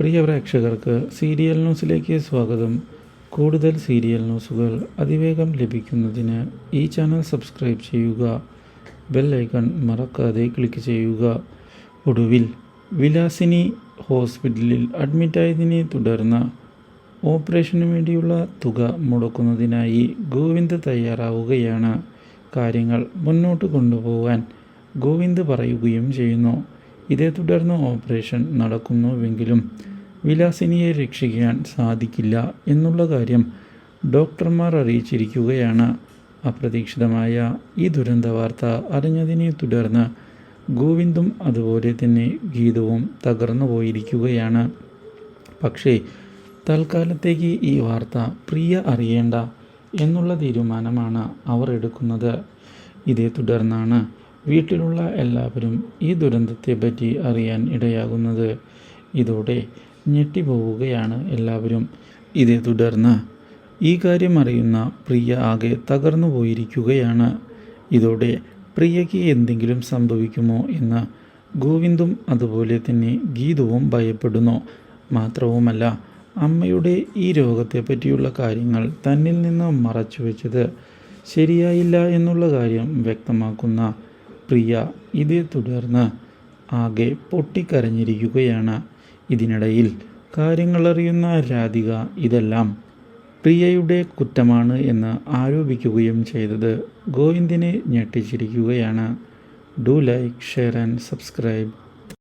പ്രിയ പ്രേക്ഷകർക്ക് സീരിയൽ ന്യൂസിലേക്ക് സ്വാഗതം. കൂടുതൽ സീരിയൽ ന്യൂസുകൾ അതിവേഗം ലഭിക്കുന്നതിന് ഈ ചാനൽ സബ്സ്ക്രൈബ് ചെയ്യുക. ബെൽ ഐക്കൺ മറക്കാതെ ക്ലിക്ക് ചെയ്യുക. ഒടുവിൽ വിലാസിനി ഹോസ്പിറ്റലിൽ അഡ്മിറ്റായതിനെ തുടർന്ന് ഓപ്പറേഷന് വേണ്ടിയുള്ള തുക മുടക്കുന്നതിനായി ഗോവിന്ദ് തയ്യാറാവുകയാണ്. കാര്യങ്ങൾ മുന്നോട്ട് കൊണ്ടുപോകാൻ ഗോവിന്ദ് പറയുകയും ചെയ്യുന്നു. ഇതേ തുടർന്ന് ഓപ്പറേഷൻ നടക്കുന്നുവെങ്കിലും വിലാസിനിയെ രക്ഷിക്കാൻ സാധിക്കില്ല എന്നുള്ള കാര്യം ഡോക്ടർമാർ അറിയിച്ചിരിക്കുകയാണ്. അപ്രതീക്ഷിതമായ ഈ ദുരന്ത വാർത്ത അറിഞ്ഞതിനെ തുടർന്ന് ഗോവിന്ദും അതുപോലെ തന്നെ ഗീതവും തകർന്നു പോയിരിക്കുകയാണ്. പക്ഷേ തൽക്കാലത്തേക്ക് ഈ വാർത്ത പ്രിയ അറിയേണ്ട എന്നുള്ള തീരുമാനമാണ് അവർ എടുക്കുന്നത്. ഇതേ തുടർന്നാണ് വീട്ടിലുള്ള എല്ലാവരും ഈ ദുരന്തത്തെപ്പറ്റി അറിയാൻ ഇടയാകുന്നത്. ഇതോടെ ഞെട്ടിപ്പോവുകയാണ് എല്ലാവരും. ഇതേ തുടർന്ന് ഈ കാര്യം അറിയുന്ന പ്രിയ ആകെ തകർന്നു പോയിരിക്കുകയാണ്. ഇതോടെ പ്രിയയ്ക്ക് എന്തെങ്കിലും സംഭവിക്കുമോ എന്ന് ഗോവിന്ദും അതുപോലെ തന്നെ ഗീതവും ഭയപ്പെടുന്നു. മാത്രവുമല്ല അമ്മയുടെ ഈ രോഗത്തെ പറ്റിയുള്ള കാര്യങ്ങൾ തന്നിൽ നിന്ന് മറച്ചു വെച്ചത് ശരിയായില്ല എന്നുള്ള കാര്യം വ്യക്തമാക്കുന്ന പ്രിയ ഇതേ തുടർന്ന് ആകെ പൊട്ടിക്കരഞ്ഞിരിക്കുകയാണ്. ഇതിനിടയിൽ കാര്യങ്ങളറിയുന്ന രാധിക ഇതെല്ലാം പ്രിയയുടെ കുറ്റമാണ് എന്ന് ആരോപിക്കുകയും ചെയ്തത്. ഗോവിന്ദിനെ ഞെട്ടിച്ചിരിക്കുകയാണ്. Do like share and subscribe.